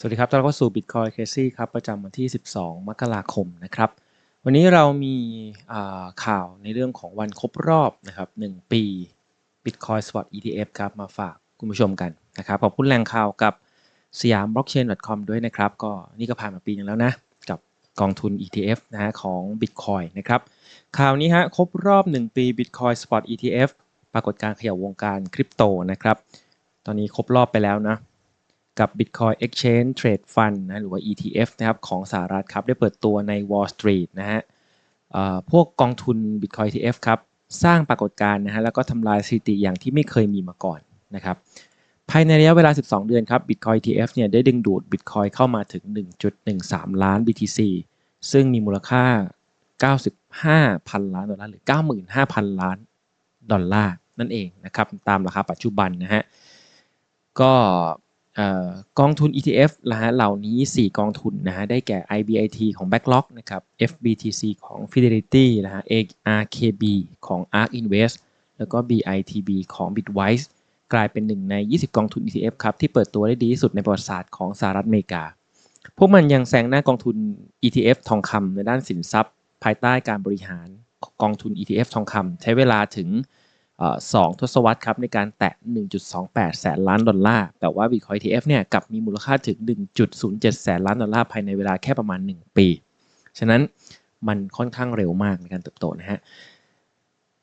สวัสดีครับต้อนรับเข้าสู่ Bitcoin Crazy ครับประจำวันที่ 12 มกราคมนะครับ วันนี้เรามีข่าวในเรื่องของวันครบรอบนะครับ1ปี Bitcoin Spot ETF ครับมาฝากคุณผู้ชมกันนะครับขอบคุณแหล่งข่าวกับสยาม blockchain.com ด้วยนะครับ ก็นี่ก็ผ่านมาปีนึงแล้วนะ กับกองทุน ETF นะฮะของ Bitcoin นะครับข่าวนี้ฮะครบรอบ 1 ปี Bitcoin Spot ETF ปรากฏการเขย่าวงการคริปโตนะครับ ตอนนี้ครบรอบไปแล้วนะ กับ Bitcoin Exchange Trade Fund นะหรือว่า ETF นะครับของสหรัฐครับได้เปิดตัวใน Wall Street นะฮะพวกกองทุน Bitcoin ETF ครับสร้างปรากฏการณ์นะฮะแล้วก็ทำลายสถิติอย่างที่ไม่เคยมีมาก่อนนะครับภายในระยะเวลา 12 เดือนครับ Bitcoin ETF เนี่ยได้ดึงดูด Bitcoin เข้ามาถึง 1.13 ล้าน BTC ซึ่งมีมูลค่า 95 พันล้านดอลลาร์หรือ 95,000 ล้านดอลลาร์นั่นเองนะครับตามราคาปัจจุบันนะฮะก็ กองทุน ETF นะฮะเหล่านี้ 4 กองทุนนะฮะได้แก่ IBIT ของ Backlock นะครับ FBTC ของ Fidelity นะฮะ ARKB ของ ARK Invest แล้วก็ BITB ของ Bitwise กลายเป็นหนึ่งใน 20 กองทุน ETF ครับ ที่เปิดตัวได้ดีที่สุดในประวัติศาสตร์ของสหรัฐอเมริกา พวกมันยังแซงหน้ากองทุน ETF ทองคำในด้านสินทรัพย์ ภายใต้การบริหารกองทุน ETF ทองคำใช้เวลาถึง สองทศวรรษครับในการแตะ 1.28 แสนล้านดอลลาร์ แต่ว่า Bitcoin ETF เนี่ยกลับมีมูลค่าถึง 1.07 แสนล้านดอลลาร์ภายในเวลาแค่ประมาณ 1 ปี ฉะนั้นมันค่อนข้างเร็วมากในการเติบโตนะฮะ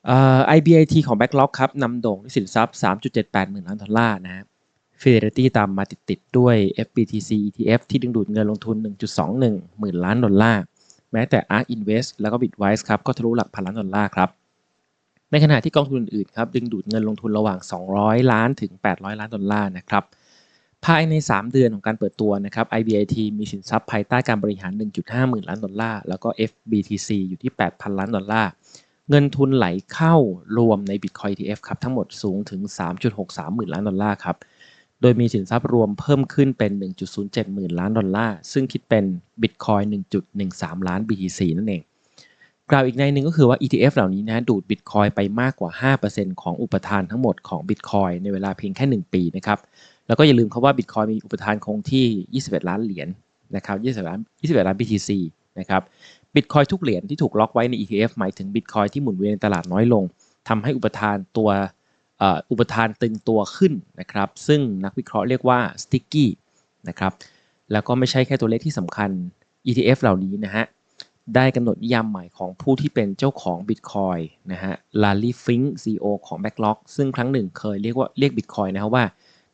เอ่อ IBIT ของ Backlock ครับนำโด่งด้วยสินทรัพย์ 3.78 หมื่นล้านดอลลาร์นะฮะ Fidelity ตามมาติดๆด้วย FBTC ETF ที่ดึงดูดเงินลงทุน 1.21 หมื่นล้านดอลลาร์ แม้แต่ ARK Invest แล้วก็ Bitwise ครับก็ทะลุหลักพันล้านดอลลาร์ครับ ในขณะที่กองทุนอื่นครับดึงดูดเงินลงทุนระหว่าง 200 ล้านถึง 800 ล้านดอลลาร์นะครับภายใน 3 เดือนของการเปิดตัวนะครับ IBIT มีสินทรัพย์ภายใต้การบริหาร 1.5 หมื่นล้านดอลลาร์ แล้วก็ FBTC อยู่ที่ 8,000 ล้านดอลลาร์ เงินทุนไหลเข้ารวมใน Bitcoin ETF ครับทั้งหมดสูงถึง 3.63 หมื่นล้านดอลลาร์ครับ โดยมีสินทรัพย์รวมเพิ่มขึ้นเป็น 1.07 หมื่นล้านดอลลาร์ ซึ่งคิดเป็น Bitcoin 1.13 ล้าน BTC นั่นเอง กล่าวอีกในหนึ่งก็คือว่า ETF เหล่านี้นะดูด Bitcoin ไปมากกว่า 5%ของอุปทานทั้งหมดของ Bitcoin ในเวลาเพียงแค่ 1 ปีนะครับ แล้วก็อย่าลืมครับว่า Bitcoin มีอุปทานคงที่ 21 ล้านเหรียญนะครับ21ล้าน21 ล้าน BTC นะครับ Bitcoin ทุกเหรียญที่ถูกล็อกไว้ใน ETF หมายถึง Bitcoin ที่หมุนเวียนในตลาดน้อยลงทำให้อุปทานตัวอุปทานตึงตัวขึ้นนะครับ ซึ่งนักวิเคราะห์เรียกว่า sticky นะครับ แล้วก็ไม่ใช่แค่ตัวเลขที่สำคัญ ETF เหล่านี้นะฮะ ได้กำหนดนิยามใหม่ของผู้ที่เป็นเจ้าของ Bitcoin นะฮะ Larry Fink CEO ของ Backlock ซึ่งครั้งหนึ่งเคยเรียกว่าเรียก Bitcoin นะครับว่า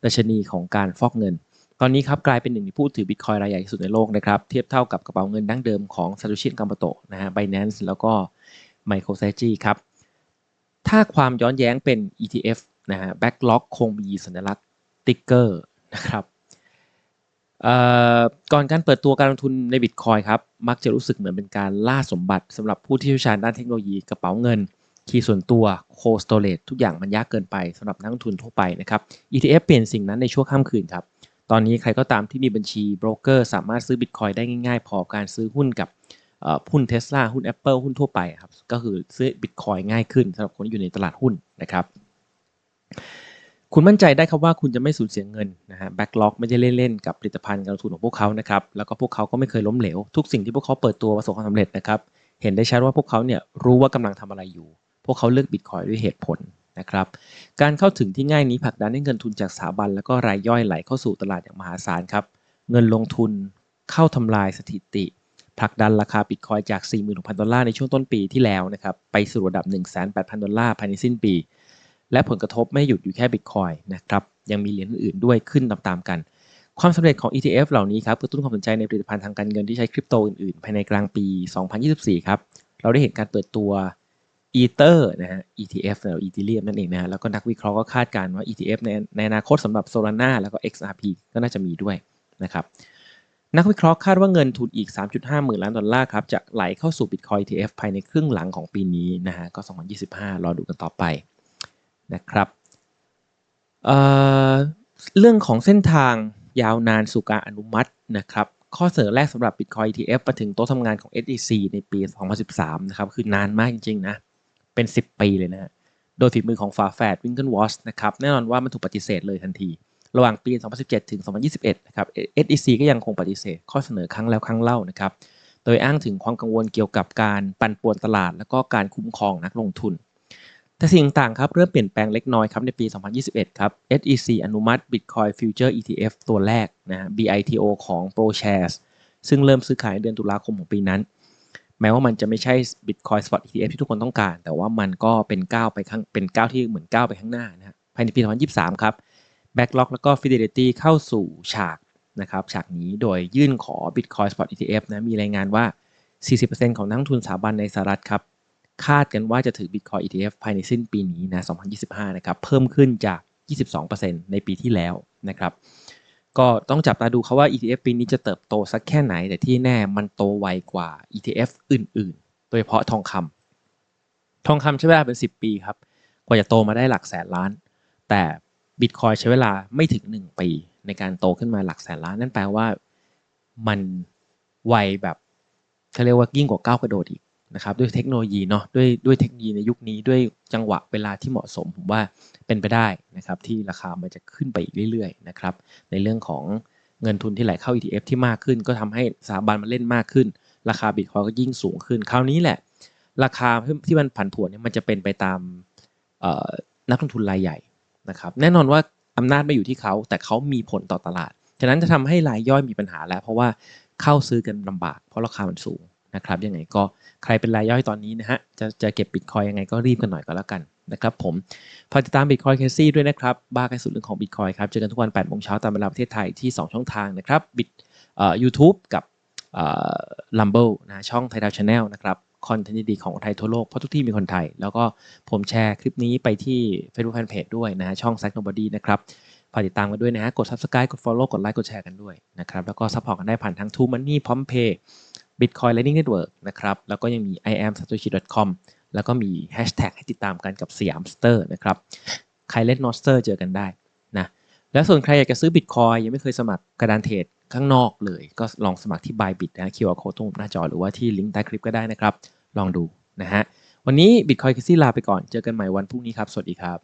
ดัชนีของการฟอกเงิน ตอนนี้ครับกลายเป็นหนึ่งในผู้ถือ Bitcoin รายใหญ่ที่สุดในโลกนะครับ เทียบเท่ากับกระเป๋าเงินดั้งเดิมของ Satoshi Nakamoto นะฮะ Binance แล้วก็ MicroStrategy ครับ ถ้าความย้อนแย้งเป็น ETF นะฮะ Backlock คงมีสัญลักษณ์ติ๊กเกอร์นะครับ ก่อนการเปิดตัวการลงทุนใน Bitcoin ครับมักจะรู้สึกเหมือนเป็นการล่าสมบัติสำหรับผู้ที่เชี่ยวชาญด้านเทคโนโลยีกระเป๋าเงิน คีย์ส่วนตัว Cold Storage ทุกอย่างมันยากเกินไปสำหรับนักลงทุนทั่วไปนะครับ ETF เปลี่ยนสิ่งนั้นในชั่วข้ามคืนครับตอนนี้ใครก็ตามที่มีบัญชีโบรกเกอร์สามารถซื้อ Bitcoin ได้ง่ายๆ พอการซื้อหุ้นกับหุ้น Tesla หุ้น Apple หุ้นทั่วไปครับก็คือซื้อ Bitcoin ง่ายขึ้นสำหรับคนที่อยู่ในตลาดหุ้นนะครับ คุณมั่นใจได้ครับว่าคุณจะไม่สูญเสียเงินนะฮะ Backlog ไม่ได้เล่นๆกับผลิตภัณฑ์การลงทุนของพวกเขานะครับแล้วก็พวกเขาก็ไม่เคยล้มเหลว ทุกสิ่งที่พวกเขาเปิดตัวประสบความสำเร็จนะครับเห็นได้ชัดว่าพวกเขาเนี่ยรู้ว่ากำลังทำอะไรอยู่ พวกเขาเลือก Bitcoin ด้วยเหตุผลนะครับการเข้าถึงที่ง่ายนี้ผลักดันให้เงินทุนจากสถาบัน แล้วก็รายย่อยไหลเข้าสู่ตลาดอย่างมหาศาลครับเงินลงทุนเข้าทำลายสถิติผลักดันราคาบิตคอยจาก 46,000 ดอลลาร์ในช่วงต้นปีที่แล้วนะครับไปสู่ระดับ 1,800 ดอลลาร์ภายในสิ้นปี และผลกระทบไม่หยุดอยู่แค่บิตคอยนะครับยังมีเหรียญอื่นๆด้วยขึ้นตามๆกัน ความสำเร็จของ ETF เหล่านี้ครับกระตุ้นความสนใจในผลิตภัณฑ์ทางการเงินที่ใช้คริปโตอื่นๆ ภายในกลางปี 2024 ครับ เราได้เห็นการเปิดตัว Ether นะฮะ ETF หรือ Ethereum นั่นเองนะฮะแล้วก็นักวิเคราะห์ก็คาดการณ์ว่า ETF ในในอนาคตสำหรับ Solana แล้วก็ XRP ก็น่าจะมีด้วยนะครับนักวิเคราะห์คาดว่าเงินทุนอีก 3.5 หมื่นล้านดอลลาร์ครับจะไหลเข้าสู่ Bitcoin ETF ภายในครึ่งหลังของปีนี้นะฮะก็ 2025 รอดูกันต่อไป นะครับเเรื่องของเส้นทางยาวนานสู่การอนุมัตินะครับข้อเสนอแรกสำหรับ Bitcoin ETF มาถึงโต๊ะทำงานของ SEC ในปี 2013 นะครับ คือนานมากจริง ๆ นะ เป็น 10 ปีเลยนะฮะ โดยฝีมือของฝาแฝดวิงเกิลวอชนะครับ แน่นอนว่ามันถูกปฏิเสธเลยทันที ระหว่างปี 2017 ถึง 2021 นะครับ SEC ก็ยังคงปฏิเสธ ข้อเสนอครั้งแล้วครั้งเล่านะครับ โดยอ้างถึงความกังวลเกี่ยวกับการปั่นป่วนตลาด และก็การคุ้มครองนักลงทุน แต่สิ่งต่างๆครับเริ่มเปลี่ยนแปลงเล็กน้อยครับในปี 2021 ครับ SEC อนุมัติ Bitcoin Future ETF ตัวแรกนะ BITO ของ ProShares ซึ่งเริ่มซื้อขายในเดือนตุลาคมของปีนั้น แม้ว่ามันจะไม่ใช่ Bitcoin Spot ETF ที่ทุกคนต้องการ แต่ว่ามันก็เป็นก้าวไปข้างเป็นก้าวที่เหมือนก้าวไปข้างหน้านะภายในปี 2023 ครับ Backlog แล้วก็ Fidelity เข้าสู่ฉากนะครับฉากนี้โดยยื่นขอ Bitcoin Spot ETF นะมีรายงานว่า 40%ของนักลงทุนสถาบันในสหรัฐครับ คาดกันว่าจะถือ Bitcoin ETF ภายในสิ้นปีนี้นะ 2025 นะครับ เพิ่มขึ้นจาก 22%ในปีที่แล้วนะครับ ก็ต้องจับตาดูเขาว่า ETF ปีนี้จะเติบโตสักแค่ไหน แต่ที่แน่มันโตไวกว่า ETF อื่น ๆ โดยเฉพาะทองคำ ทองคำใช้เวลาเป็น 10 ปีครับ กว่าจะโตมาได้หลักแสนล้าน แต่ Bitcoin ใช้เวลาไม่ถึง 1 ปี ในการโตขึ้นมาหลักแสนล้าน นั่นแปลว่ามันไวแบบเขาเรียกว่ายิ่งกว่าก้าวกระโดดอีก นะครับด้วยเทคโนโลยีเนาะด้วยด้วยเทคโนโลยีในยุคนี้ด้วยจังหวะเวลาที่เหมาะสม ผมว่าเป็นไปได้นะครับที่ราคามันจะขึ้นไปอีกเรื่อยๆนะครับในเรื่องของเงินทุนที่ไหลเข้า ETF ที่มากขึ้น ก็ทำให้สถาบันมันเล่นมากขึ้น ราคาบิตคอยก็ยิ่งสูงขึ้น คราวนี้แหละ ราคาที่มันผันผวนเนี่ยมันจะเป็นไปตามนักลงทุนรายใหญ่นะครับแน่นอนว่าอำนาจไม่อยู่ที่เขาแต่เขามีผลต่อตลาด ฉะนั้นจะทำให้รายย่อยมีปัญหาแล้ว เพราะว่าเข้าซื้อกันลำบาก เพราะราคามันสูง นะครับยังไงก็ใครเป็นรายย่อยตอนนี้นะฮะจะจะเก็บบิตคอยยังไงก็รีบกันหน่อยก็แล้วกันนะครับผมฝากติดตามบิตคอยเคซี่ด้วยนะครับ บ้ากันสุดเรื่องของบิตคอยครับ เจอกันทุกวัน8โมงเช้าตามเวลาประเทศไทยที่ 2 ช่องทางนะครับบิตเอ่อยูทูบกับเอ่อลัมเบิลนะช่องไทยดาวชาแนลนะครับคอนเทนต์ดีๆของไทยทั่วโลก เพราะทุกที่มีคนไทย แล้วก็ผมแชร์คลิปนี้ไปที่ Facebook Fanpage ด้วยนะฮะช่อง s ซ c Nobody นะครับฝากติดตามกันด้วยนะฮะกด Subscribe กด Follow กดไลค์กดแชร์กันด้วยนะครับ แล้วก็ซัพพอร์ตกันได้ผ่านทั้ง t ู Money พร้อมเพย์ Bitcoin Lightning Network นะครับ แล้วก็ยังมี i am satoshi com แล้วก็มี Hashtag ให้ติดตามกันกับสยามสเตอร์นะครับ ใครเล่นนอสเตอร์เจอกันได้นะ แล้วส่วนใครอยากจะซื้อ Bitcoin ยังไม่เคยสมัครกระดานเทรดข้างนอกเลย ก็ลองสมัครที่ Bybit นะ QR code ตรงหน้าจอหรือว่าที่ลิงก์ใต้คลิปก็ได้นะครับ ลองดูนะฮะ วันนี้ Bitcoin คิซี่ลาไปก่อน เจอกันใหม่วันพรุ่งนี้ครับ สวัสดีครับ